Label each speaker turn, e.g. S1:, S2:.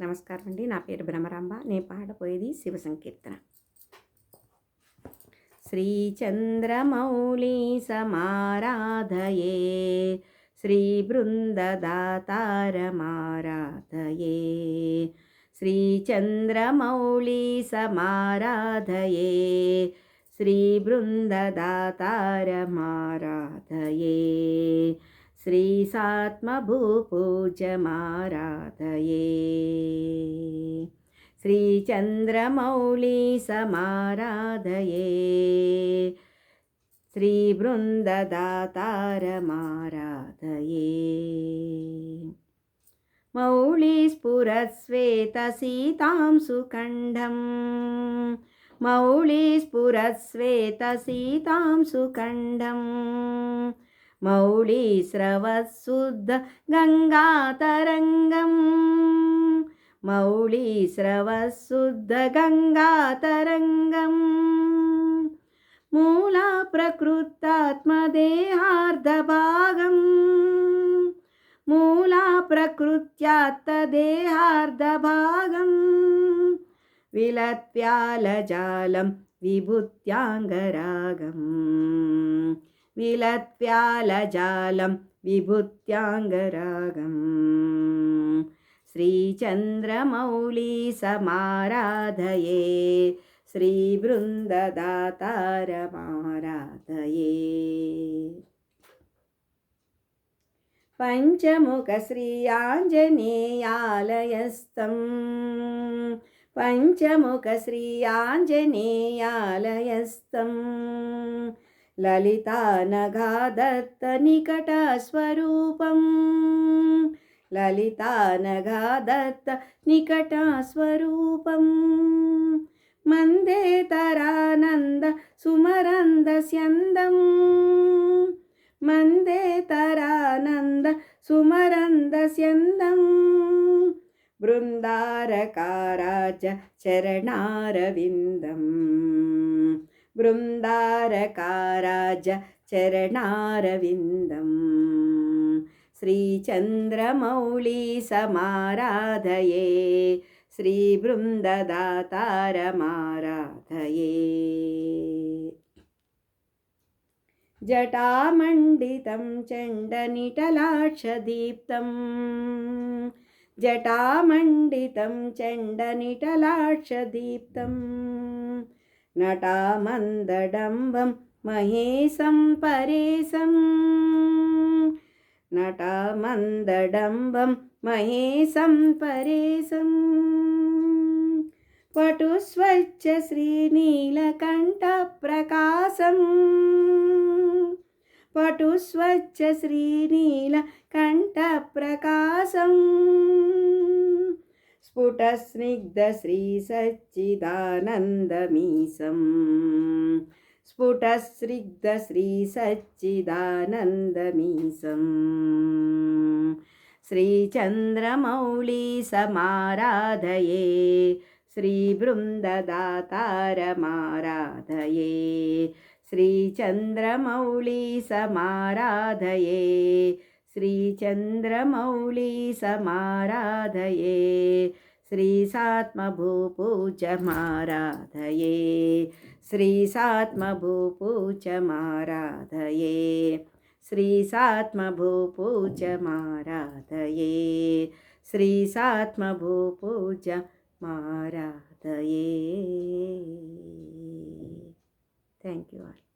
S1: నమస్కారం అండి నా పేరు భ్రమరాంబ. నేను పాడపోయేది శివ సంకీర్తన. శ్రీచంద్రమౌళి సమారాధయే శ్రీ బృందదాతారమారాధయే శ్రీచంద్రమౌళి సమారాధయే శ్రీబృందదాతారమారాధయే. श्रीसात्मभूपूजमाराधये। श्रीचन्द्रमौळी समाराधये श्रीबृन्ददातारमाराधये। मौळीस्फुरस्वेतसीतां सुकण्ठम् मौळीस्फुरस्वेतसीतां मौळीस्रवशुद्ध गङ्गातरङ्गम्। मौळीस्रवशुद्ध गङ्गातरङ्गम्। मूला प्रकृतात्मदेहार्धभागम् मूला प्रकृत्यात्तदेहार्धभागम् विलत्व्यालजालं विभूत्याङ्गरागम् विलत्व्यालजालं विभूत्याङ्गरागम्। श्रीचन्द्रमौळी समाराधये श्रीबृन्ददातारमाराधये पञ्चमुखश्री आञ्जनेयालयस्थम् पञ्चमुखश्री आञ्जनेयालयस्थम् ललितानघादत्तनिकटस्वरूपम् ललितानघादत्तनिकटस्वरूपम् मन्देतरानन्द सुमरन्दस्यन्दम् मन्देतरानन्द सुमरन्दस्यन्दम् बृन्दारकाराज चरणारविन्दम् बृन्दारकाराज चरणारविन्दम् श्रीचन्द्रमौळी समाराधये श्रीबृन्ददातारमाराधये। जटामण्डितं चण्डनिटलाक्षदीप्तम्। जटामण्डितं चण्डनिटलाक्षदीप्तम् నటామందడంబం మహేశం పరేశం. నటామందడంబం మహేశం పరేశం. పటు స్వచ్ఛ శ్రీనీలకంఠప్రకాశం పటు స్వచ్ఛ శ్రీనీలకంఠప్రకాశం स्फुटस्निग्धश्रीसच्चिदानन्दमीशम् स्फुटस्निग्धश्रीसच्चिदानन्दमीशम् श्रीचन्द्रमौळी समाराधये श्रीबृन्ददातारमाराधये श्रीचन्द्रमौळी समाराधये श्रीचन्द्रमौळी समाराधये श्रीसात्मभूपूजमाराधये श्रीसात्मभूपूजमाराधये श्रीसात्मभूपूजमाराधये श्रीसात्मभूपूजमाराधये थ्याङ्क् यू आल्